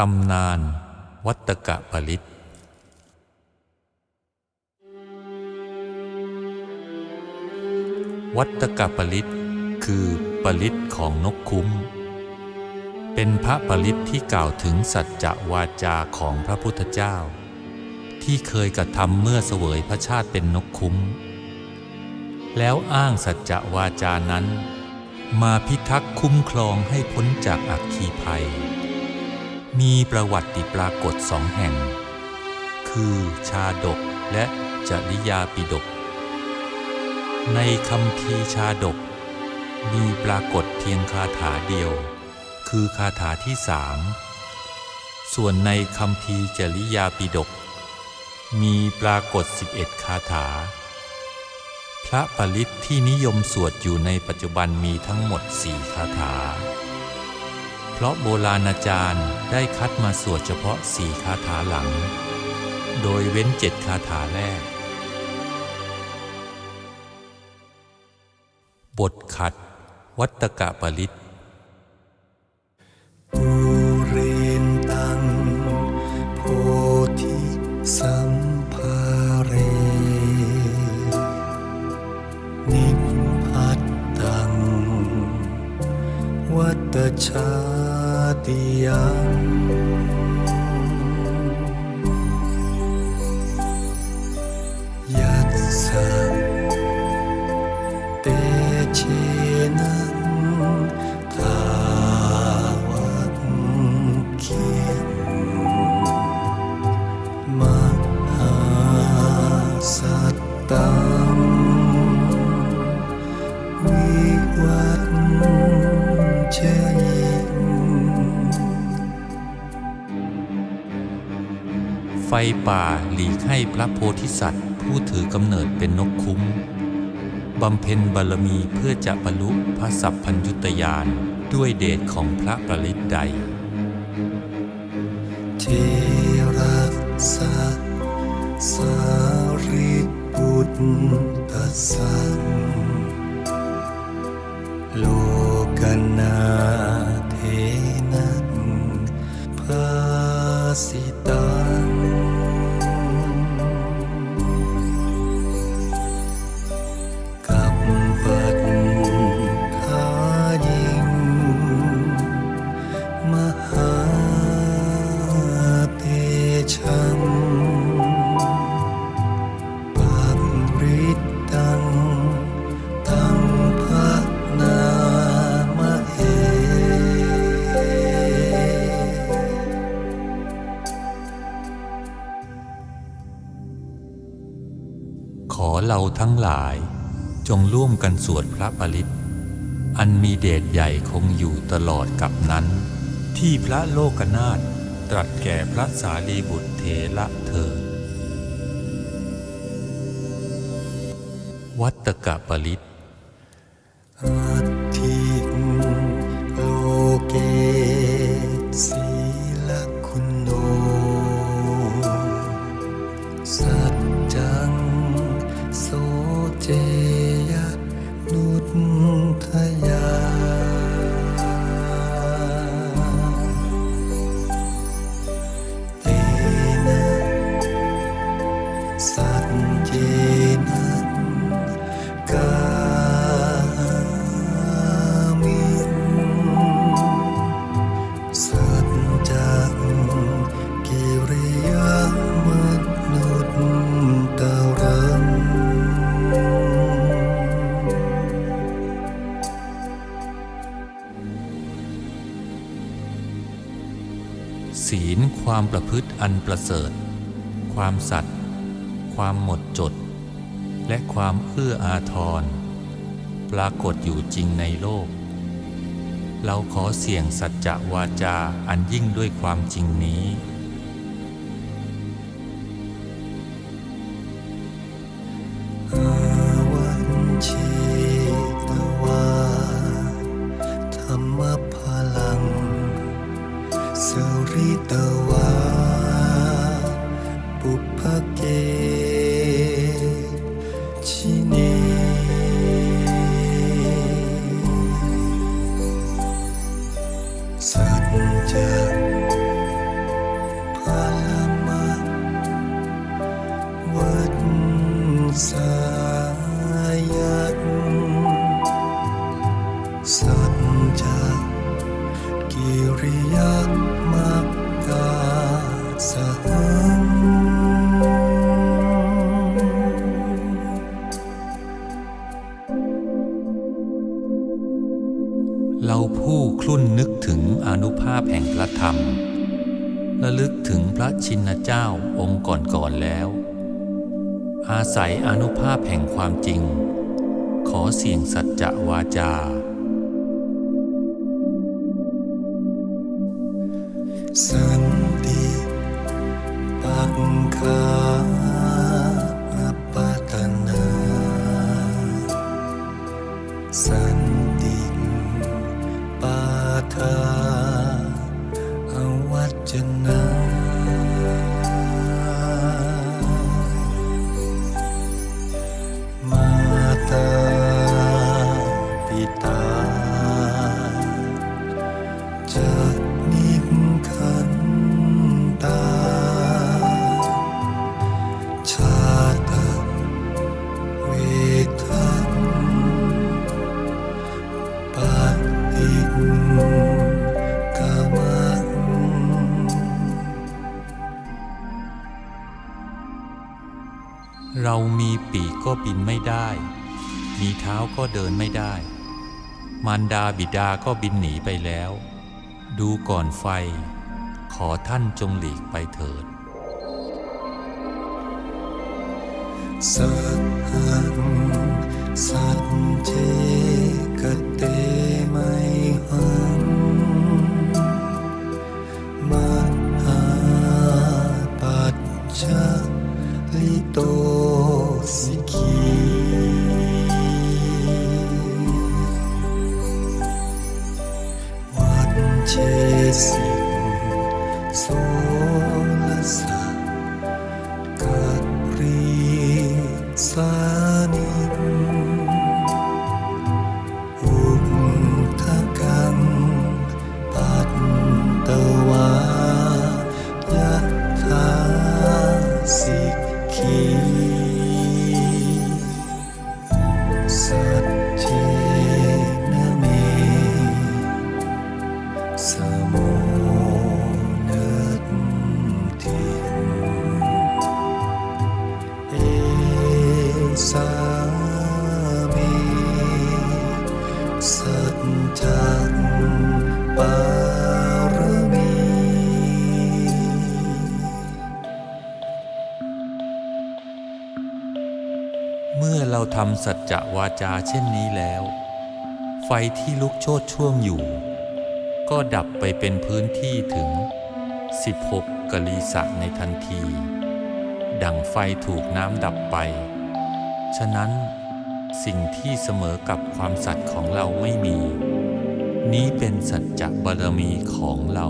ตำนาน วัตกะปลิต วัตกะปลิตคือปลิตของนกคุ้ม เป็นพระปลิตที่กล่าวถึงสัจจะวาจาของพระพุทธเจ้า ที่เคยกระทำเมื่อเสวยพระชาติเป็นนกคุ้ม แล้วอ้างสัจจะวาจานั้น มาพิทักษ์คุ้มครองให้พ้นจากอัคคีภัย มีประวัติปรากฏสองแห่ง คือชาดกและจริยาปิดก ในคำพีชาดก มีปรากฏเพียงคาถาเดียว คือคาถาที่สาม ส่วนในคำพีจริยาปิดก มีปรากฏ 11 คาถา พระปริตที่นิยมสวดอยู่ในปัจจุบันมีทั้งหมดสี่คาถา ราะโบราณอาจารย์ได้คัดมาสวดเฉพาะสี่คาถาหลัง โดยเว้นเจ็ดคาถาแรก บทขัด วัตกะปริตปุเรนตังโพธิสัมภาเร นิพพัตตัง วัตชา ติ ฟป่าหลีกให้พระโพธิสัตว์ ผู้ถือกำเนิดเป็นนกคุ้มบำเพ็ญบารมีเพื่อจะบรรลุพระสัพพัญญุตยานด้วยเดชของพระประลิตใดเทรัสสะสาริปุตตัสสะโลกนา สิตังกับปัตท ขอเราทั้งหลายจงร่วมกันสวดพระปริตอันมีเดชใหญ่คงอยู่ตลอดกับนั้น ที่พระโลกนาถตรัสแก่พระสารีบุตรเถระเธอ วัตกะปริต ศีลความประพฤติอันประเสริฐ ความสัตย์ความหมดจด และความเอื้ออาทร ปรากฏอยู่จริงในโลก เราขอเสี่ยงสัจจะวาจาอันยิ่งด้วยความจริงนี้ ริตวปุพเกชินีสัจจะพลมะวัฏส ชินเจ้าองค์ก่อนๆแล้ว อาศัยอนุภาพแห่งความจริง ขอเสี่ยงสัจจะวาจา สันติปักขาอัปปตนาสันติปาทา เรามีปีกก็บินไม่ได้ มีเท้าก็เดินไม่ได้ มารดาบิดาก็บินหนีไปแล้ว ดูก่อนไฟ ขอท่านจงหลีกไปเถิด สัทหังสัจเจกเต จจลิโตสิ สามิสัจจังปารมี เมื่อเราทำสัจจะวาจาเช่นนี้แล้ว ไฟที่ลุกโชดช่วงอยู่ ก็ดับไปเป็นพื้นที่ถึง 16กลีสะในทันที ดังไฟถูกน้ำดับไป ฉะนั้นสิ่งที่เสมอกับความสัตย์ของเราไม่มี นี้เป็นสัจจะบารมีของเรา